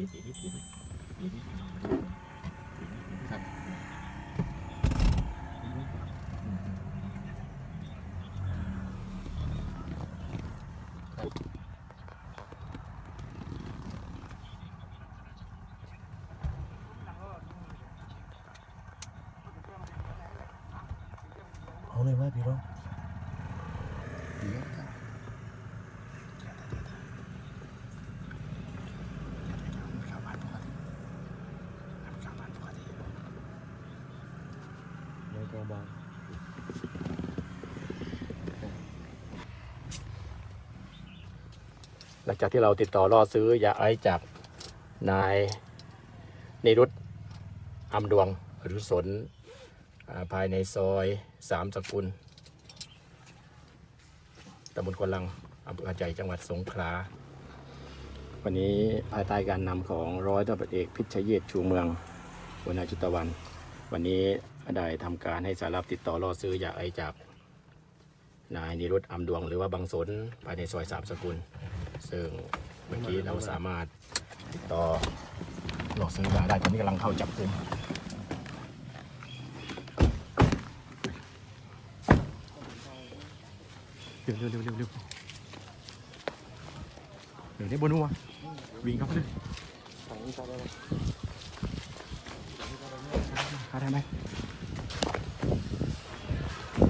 ครับเอาเลยไหมพี่น้อง บาหลังจากที่เราติดต่อล่อซื้อยาไอจากนายนิรุตอำดวงหรือสนภายในซอยสามสกุลตำบลควนลังอำเภอใหญ่จังหวัดสงขลา วันนี้ภายใต้การนำของร้อยตำรวจเอกพิชเยศชูเมืองหัวหน้าจุตวัน วันนี้ ได้ทำการให้สารรับติดต่อล่อซื้อยาไอซ์จาก นายนิรุตอำดวงหรือว่าบางสนภายในซอยสามสกุล ซึ่งเมื่อกี้เราสามารถติดต่อหลอกซื้อยาได้ตอนนี้กำลังเข้าจับกลุ่มเร็วเร็วเร็วเร็วเร็วเดี๋ยวนี้บนหัววิ่งเข้าไปเลยเข้าได้ไหมวิ่งไปเลย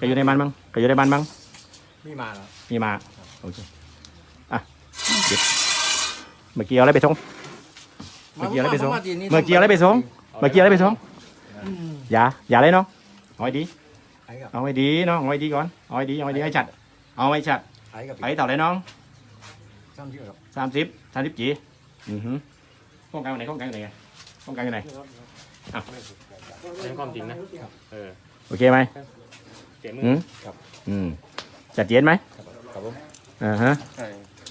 งนะตำรวจนะหืมอย่างไรบ้างที่บ้านก็อยู่ในบ้านบ้างก็อยู่ในบ้านบ้างมีมาแล้วมีมาโอเคอะเดี๋ยวเมื่อกี้เอาอะไรไปส่งเมื่อกี้อะไรไปส่งเมื่อกี้อะไรไปส่งเมื่อกี้อะไรไปส่งอย่าอย่าเลยน้องเอาไว้ดีไอ้กับเอาไว้ดีน้องเอาไว้ดีก่อนเอาไว้ดีเอาไว้ดีให้ชัดเอาไว้ชัดไอ้กับไปเท่าไหรน้องซ้ำชื่อครับสามสิบสามสิบจีอือหือข้องกลางอยู่ไหนข้องกลางอยู่ไหนข้องกลางอยู่ไหนเป็นความจริงนะเออโอเคไหม เจ็บมืออืมครับอืมจัดเย็นไหมครับผมอ่าฮะใช่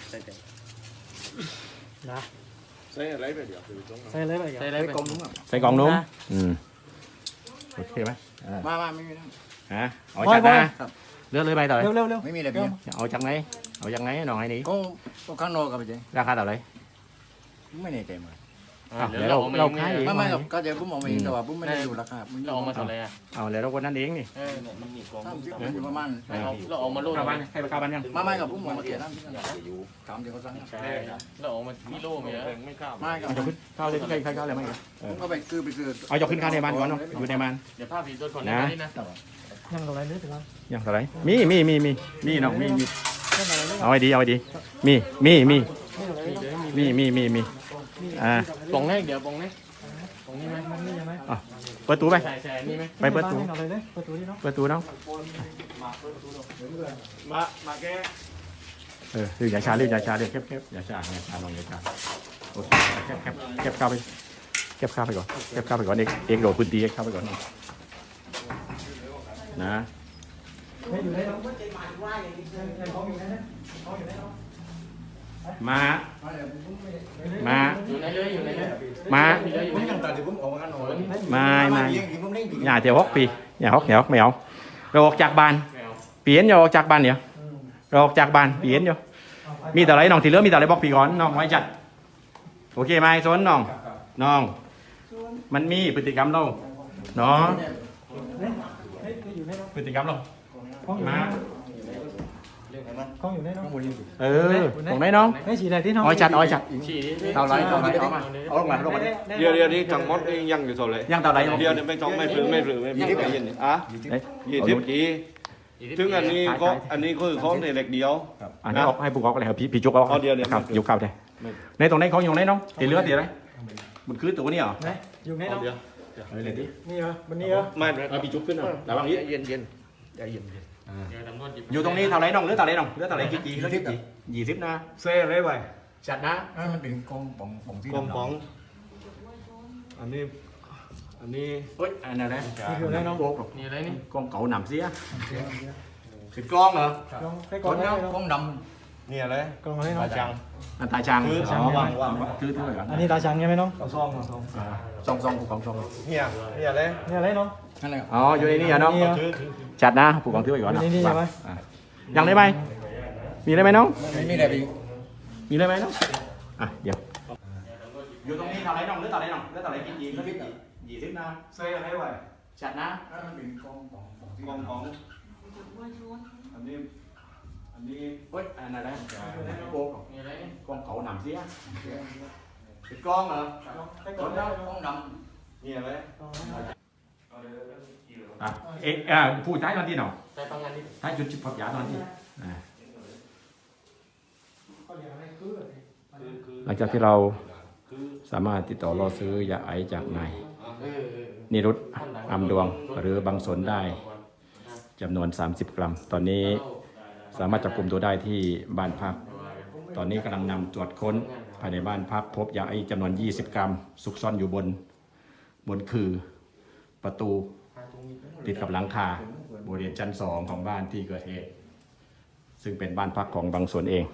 ใช่ใช่ใส่อะไรไปเดี๋ยวคือต้องใช่เลยไปใช่เลยไปกลมนุ่มใส่กล่องนุ่มอืมโอเคไหมอ่ามามาไม่มีนะฮะเอาจัดนะครับเลือกเลยไปต่อเลยเร็วเร็วเร็วไม่มีอะไรพี่เอาจากไหนเอาจากไหนน้องไอ้นี่ก็ก็ข้างนอกกับพี่เจ๊ราคาเท่าไหรไม่แน่ใจเหมือน อะเดี๋ยวเราเราขายเองไม่ไม่หรอกก็เดี๋ยวผมมองไม่เห็นแต่ว่าผมไม่ได้ดูราคาผมเราเอามาเท่าไหร่อะเอาแล้วเราคนนั้นเองนี่เออมันมีกองสามสิบอยู่ประมาณเราเราเอามาโลดข้าวบ้านให้ไปข้าวบ้านยังมาไม่กับผมมองมาเกียรตินะถามเดี๋ยวเขาสั่งใช่เราเอามากิโลไหมไม่ข้าวไม่กับเอาจะขึ้นข้าวเลยใครใครข้าวอะไรไหมผมก็ไปคือไปคือเอาจะขึ้นข้าวในบ้านก่อนเนาะอยู่ในบ้านเดี๋ยวภาพผีตัวคนนี้นะยังเท่าไหรมีมีมีมีมีน้องมีมีเอาไว้ดีเอาไว้ดีมีมีมีมีมีมีมี อ่าปองแรกเดี๋ยวปองแรกปองนี้ไหมเปิดตู้ไปใช่ใช่นี่ไหมไปเปิดตู้เปิดตู้น้องมามาแกเออรีบอย่าช้ารีบอย่าช้ารีบเก็บเก็บอย่าช้าอย่าช้าน้องอย่าช้าโอเคเก็บเก็บเก็บข้าวไปเก็บข้าวไปก่อนเก็บข้าวไปก่อนเอกเอกโดดพื้นที่เอกข้าวไปก่อนนะมามาอยู่ไหนเลยอยู่ไหนเลยมาผมยังตัดเดี๋ย วผมออกมาข้างนอกมามาเลี้ยงกินผมเลี้ยงกินอย่าเดี๋ยวฮอกปีอย่าฮอกเดี๋ยวฮอกไม่เอาเราออกจากบ้านแมวเปลี่ยนอย่าออกจากบ้านเดี๋ยวเราออกจากบ้านเปลี่ยนอยู่มีแต่ไรน้องที่เหลือมีแต่ไรบอกพี่ก่อนน้องไว้จัดโอเคไหมสนน้องน้อง มันมีพฤติกรรมเราเนาะพฤติกรรมเรามาก ล้องอยู่ในน้องเออตรงไหนน้องไม่ฉีดอะไรที่น้องอ้อยจัดอ้อยจัดฉี่เท่าไรเท่าไรเอามาเอาลงมาลงมาเดี๋ยวเดี๋ยวนี้ทั้งมดยังอยู่เท่าไหร่ย่างเท่าไรเดี๋ยวนี้ไม่ต้องไม่ฝืนไม่ฝืนไม่มีไม่ยินอะเอ้ยยี่สิบกี่ถึงอันนี้ก็อันนี้คือเของเด็กเดียวอันนี้ออกให้ผู้กองก็เลยครับพี่พี่จุกเอาเดียวเดี๋ยวครับยกเข้าได้ในตรงไหนเของอยู่ไหนน้องตีเลือดตีอะไรมันคือตัวนี้เหรออยู่ไหนน้องเดียวเอาเลยดินี่เหรอวันนี้เหรอไม่เอาพี่จุกขึ้นเอาระวังเย็นเย็นใจเย็นเย็น อยู่ตรงนี้เท่าไหรน้องเลือดเท่าไหรน้องเลือดเท่าไหรกี่กี่เลือดกี่ยี่สิบนะเซ่เลยไปจัดนะมันเป็นกองป่องป่องที่กองป๋องอันนี้อันนี้เฮ้ยอันนั้นนะนี่คือไหนน้องโกกนี่อะไรนี่กองเก่าหนำเสียสิบกองเหรอลองให้กล่องให้น้องกอ งดนี่อะไรกล่องให้น้องจัง อันตาช่างคืออ๋อวางวาง คือถือไว้ก่อนอันนี้ตาชังใช่ไหมน้องเอาซองเอาซองซองซองผู้กองซองเนี่ยนี่อะไรนี่อะไรน้องำนั่นแหละอ๋ออยู่ในนี่อะน้องนี่เหรอถือถือจัดนะผู้กองถือไว้ก่อนนะอยู่ในนี่ใช่ไหมอะยังได้ไหมมีได้ไหมน้องไม่มีอะไรไปมีได้ไหมน้องอะเดี๋ยวอยู่ตรงนี้เท่าไหรน้องเลือดเท่าไหรน้องเลือดเท่าไหรกี่กี่เลือดกี่ยี่สิบนะเซ่อะไรไปจัดนะมันเป็นกองป่องป่องที่กองป๋องอันนี้ อันนี้เฮ้ยอันนั้นนะโกกนี่อะไรนี่กองเก่าหนำเสียสิบกองเหรอให้กล่องให้น้องกองดนี่อะไรอะเอ๊ะอะผู้ใช้ตอนที่หนอใช้ประมาณนี้ใช้จุดจิบผับยาตอนที่อะเขาเรียกอะไรคืออะไรหลังจากที่เราสามารถติดต่อรอซื้อยาไอซ์จากนายนิรุตอำดวงหรือบางสนได้จำนวน 30 กรัม ตอนนี้ สามารถจับกลุ่มตัวได้ที่บ้านพัก ตอนนี้กำลังนำตรวจค้นภายในบ้านพักพบยาไอซ์จำนวน 20 กรัมซุกซ่อนอยู่บน บนคือประตูติดกับหลังคาบริเวณชั้นสองของบ้านที่เกิดเหตุ ซึ่งเป็นบ้านพักของบางส่วนเอง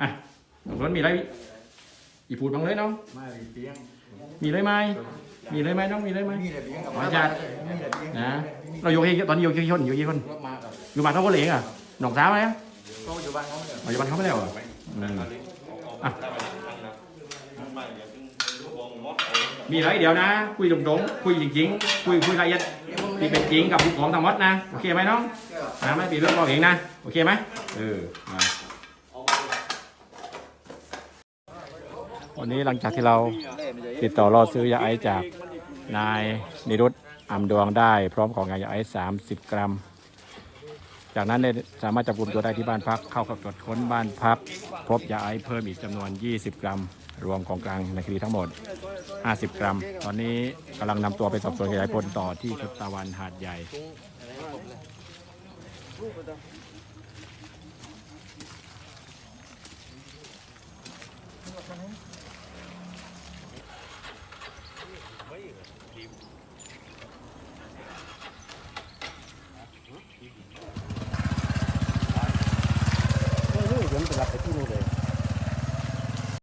อะรถมีอะไรอีพูดบ้างเลยเน้องำมาเตียง มีเลยไหมมีเลยไหมน้องมีเลยไหมมีอะไรเตียงกับขออนุญาตมีอะไรยงนะเราอยู่กี่ตอนนี้อยู่กี่คนอยู่กี่คนรถมากับอยู่บ้านเขาก็เหลงอะหนองสาวไหมอะเขาอยู่บ้านเขาเนี่ยอ๋อยู่บ้านเขาไม่ได้หรออืมอะไม่เดี๋ยวมีอะไรเดี๋ยวนะ คุยตรงๆคุยจริงๆคุยคุยรายละเอียดที่เป็นจริงกับผู้ของทั้งหมดนะโอเคไหมน้องนะไม่ปีเรื่องเราเองนะโอเคไหมเออวันนี้หลังจากที่เรา ติดต่อรอซื้อยาไอซ์จากนายนิรุตอำดวงได้ พร้อมของยาไอซ์30กรัม จากนั้นได้สามารถจับกลุ่มตัวได้ที่บ้านพักเข้ากับตรวจค้นบ้านพัก พบยาไอซ์เพิ่มอีกจำนวน 20 กรัม รวมของกลางในคดีทั้งหมด 50 กรัม ตอนนี้กำลังนำตัวไปสอบสวนขยายผลต่อที่ชุดตะวันหาดใหญ่